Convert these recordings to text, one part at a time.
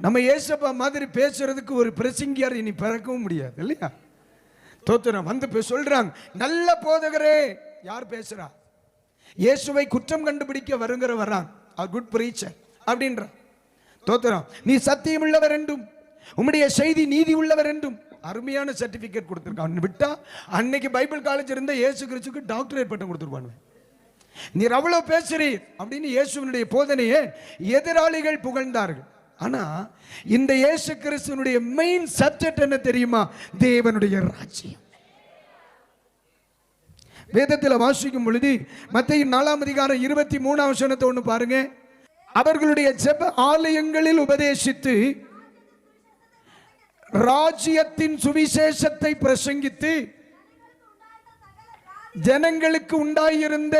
நம்ம ஏசப்பா மாதிரி பேசுறதுக்கு ஒரு பிரசங்கியார் இனி பிறக்கவும் முடியாது இல்லையா? தோத்திரம் வந்து போய் சொல்றாங்க. நல்ல போதகரே யார் பேசுறா? இயேசுவை குற்றம் கண்டுபிடிக்க வருங்கிற வர்றான் அவர் குட் பிரீச்சர் அப்படின்றான் தோத்திரம் நீ சத்தியம் உள்ளவர் என்றும் உம்முடைய செய்தி நீதி உள்ளவர் என்றும் அருமையான சர்டிபிகேட் கொடுத்துருக்கான். விட்டா அன்னைக்கு பைபிள் காலேஜ் இருந்த இயேசு கிறிஸ்துக்கு டாக்டரேட் பட்டம் கொடுத்துருப்பானு நீர் அவ்வளவு பேசுறீர் அப்படின்னு இயேசுவனுடைய போதனையை எதிராளிகள் புகழ்ந்தார்கள். ஆனா இந்த இயேசு கிறிஸ்துவனுடைய மெயின் சப்ஜெக்ட் என்ன தெரியுமா? தேவனுடைய ராஜ்யம். வேதத்தில் வாசிக்கும் பொழுது மத்திய நாலாம் அதிகாரம் இருபத்தி மூணாம் வசனத்தை ஒன்று பாருங்க. அவர்களுடைய ஜெப ஆலயங்களில் உபதேசித்து ராஜ்யத்தின் சுவிசேஷத்தை பிரசங்கித்து ஜனங்களுக்கு உண்டாயிருந்த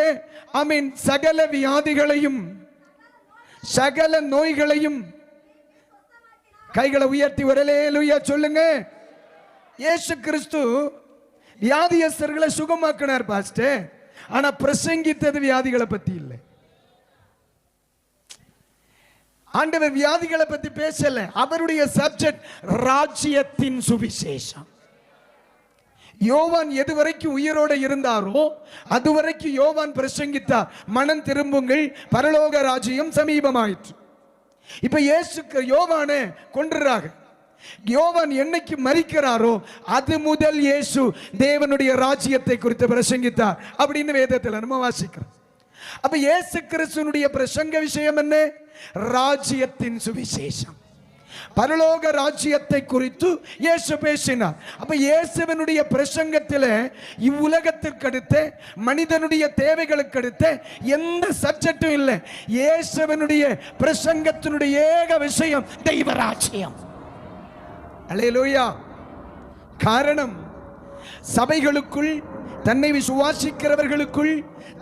ஐ மீன் சகல வியாதிகளையும் சகல நோய்களையும் கைகளை உயர்த்தி வரலேலுயா சொல்லுங்க. இயேசு கிறிஸ்து வியாதியஸ்தர்களை சுகமாக்கினார் பாஸ்டர். ஆனா பிரசங்கித்தது வியாதிகளை பத்தி இல்லை. ஆண்டவர் வியாதிகளை பத்தி பேசல. அவருடைய சப்ஜெக்ட் ராஜ்யத்தின் சுவிசேஷம். யோவான் எது வரைக்கும் உயிரோட இருந்தாரோ அது வரைக்கும் யோவான் பிரசங்கித்தார் மனம் திரும்புங்கள் பரலோக ராஜ்யம் சமீபமாயிற்று. இப்ப இயேசு யோவானே கொன்றுறாங்க யோவான் என்னைக்கு மறிக்கிறாரோ அது முதல் இயேசு தேவனுடைய ராஜ்யத்தை குறித்து பிரசங்கித்தார் அப்படின்னு வேதத்தில் நம்ம வாசிக்கிறோம். அப்ப இயேசு கிறிஸ்துனுடைய பிரசங்க விஷயம் என்ன? ராஜ்யத்தின் சுவிசேஷம். பரலோக ராஜ்யத்தை குறித்து இயேசு பேசினார். அப்ப இயேசுவனுடைய பிரசங்கத்தில் இவ்வுலகத்திற்கு அடுத்து மனிதனுடைய தேவைகளுக்கு அடுத்து எந்த சப்ஜெக்டும் இல்லை. இயேசுவனுடைய பிரசங்கத்தினுடைய ஏக விஷயம் தெய்வ ராஜ்யம் அலையலூயா. காரணம் சபைகளுக்குள் தன்னை விசுவாசிக்கிறவர்களுக்குள்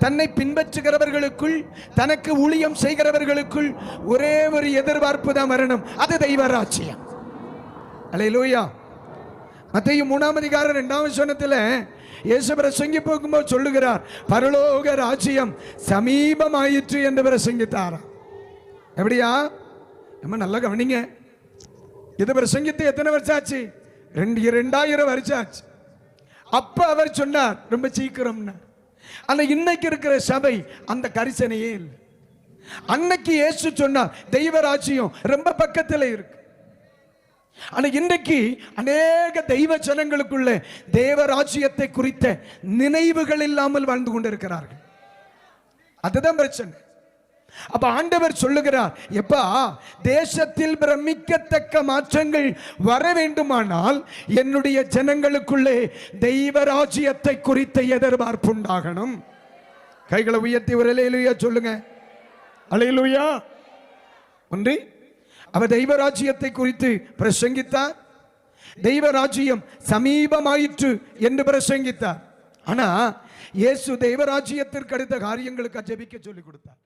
தன்னை பின்பற்றுகிறவர்களுக்குள் தனக்கு ஊழியம் செய்கிறவர்களுக்குள் ஒரே ஒரு எதிர்பார்ப்பு தான் வரணும். அது தெய்வ ராஜ்யம். அலையலூயா மத்திய மூணாம் அதிகாரம் இரண்டாம் சொன்னத்தில் இயேசு பிரசங்கி போகும்போது சொல்லுகிறார் பரலோக ராஜ்யம் சமீபமாயிற்று என்று பிரசங்கித்தாராம் எப்படியா? நம்ம நல்லா கவனிங்க. இது பிரசங்கித்து எத்தனை வருஷம் ஆச்சு? ரெண்டு ரெண்டாயிரம் வருஷம் ஆச்சு. அப்ப அவர் சொன்னார் ரொம்ப சீக்கிரம்னா. ஆனால் இன்னைக்கு இருக்கிற சபை அந்த கரிசனையே இல்லை. அன்னைக்கு இயேசு சொன்னார் தெய்வ ராஜ்யம் ரொம்ப பக்கத்தில் இருக்கு. ஆனா இன்றைக்கு அநேக தெய்வ ஜனங்களுக்குள்ள தேவ ராஜ்யத்தை குறித்த நினைவுகள் இல்லாமல் வாழ்ந்து கொண்டிருக்கிறார்கள். அதுதான் பிரச்சனை. அப்ப ஆண்டவர் சொல்லுகிறார் எப்பா தேசத்தில் பிரமிக்கத்தக்க மாற்றங்கள் வர வேண்டுமானால் என்னுடைய ஜனங்களுக்குள்ளே தெய்வ ராஜ்யத்தை குறித்த எதிர்பார்ப்பு உண்டாகணும் கைகளை உயர்த்தி ஒரு அலையிலுயா சொல்லுங்க. அலையிலுயா ஒன்று அவர் தெய்வ ராஜ்யத்தை குறித்து பிரசங்கித்தார். தெய்வ ராஜ்யம் சமீபமாயிற்று என்று பிரசங்கித்தார். ஆனா இயேசு தெய்வ ராஜ்யத்திற்கு அடுத்த காரியங்களுக்கு ஜெபிக்க சொல்லிக் கொடுத்தார்.